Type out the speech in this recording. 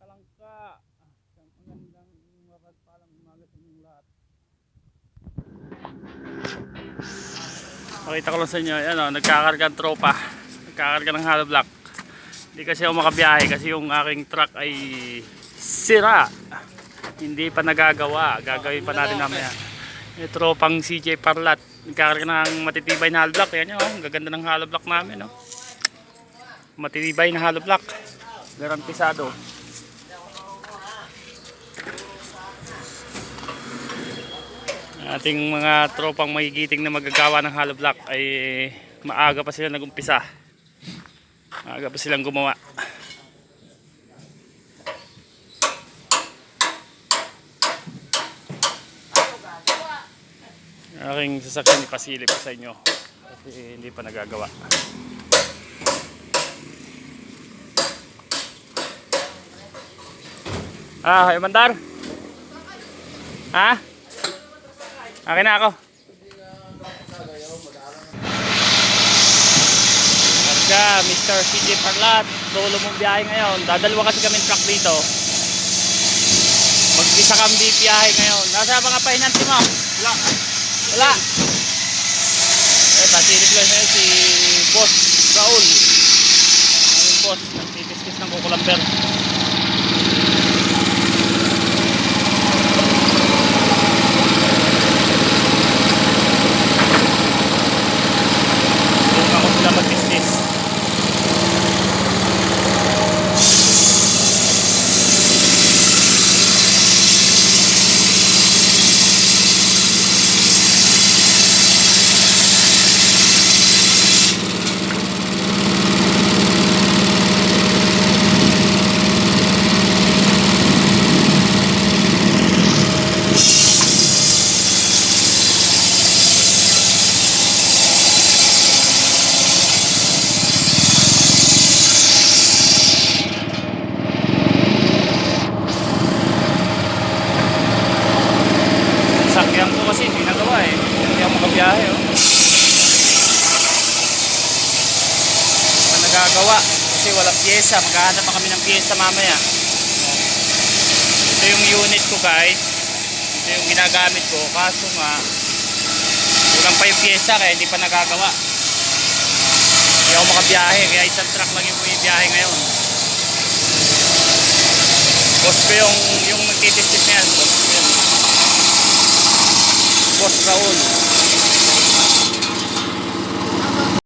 kalangka. Isang magandang mapagpalang umaga sa inyong lahat. Pakita ko lang sa inyo, yan o, nagkakarga ang tropa. Nagkakarga ng hollow block. Hindi kasi ako makabiyahe kasi yung aking truck ay sira. Hindi pa nagagawa. Gagawin pa natin mamaya. Yung tropang CJ Parlat. Nagkakarga ng matitibay na hollow block. Yan yun, oh. ang gaganda ng hollow block namin. Oh. Matitibay na hollow block. Garantisado. Ating mga tropang magigiting na magagawa ng hollow block ay maaga pa sila nagumpisa. Maaga pa silang gumawa. Aking sasakyan ipasilip sa inyo kasi hindi pa nagagawa. Ah, mandar. Ha? Akin na ako. Karga, Mr. CJ Parlat. Solo mong biyahe ngayon. Dadalwa kasi kami truck dito. Mag-isa kang biyahe ngayon. Nasa mga pahinanti mo? Wala. Wala. Eh, pasilip lang ngayon si Boss Raul. Ang boss, nagtitis-tis ng kukulamber. Doon ako sila mag-business. Sakyan ko kasi hindi nagawa eh. Makabiyahe oh. Nagagawa kasi walang pyesa. Maghahanap pa kami ng pyesa mamaya. Ito yung unit ko guys. Ito yung ginagamit ko. Kaso nga, kulang pa yung pyesa kaya hindi pa nagagawa. Hindi ako makabiyahe kaya isang truck lang yung bumibiyahe ngayon. Boss ko yung, yung nagtitistis na yan. Boss ko yun. Boss Raul.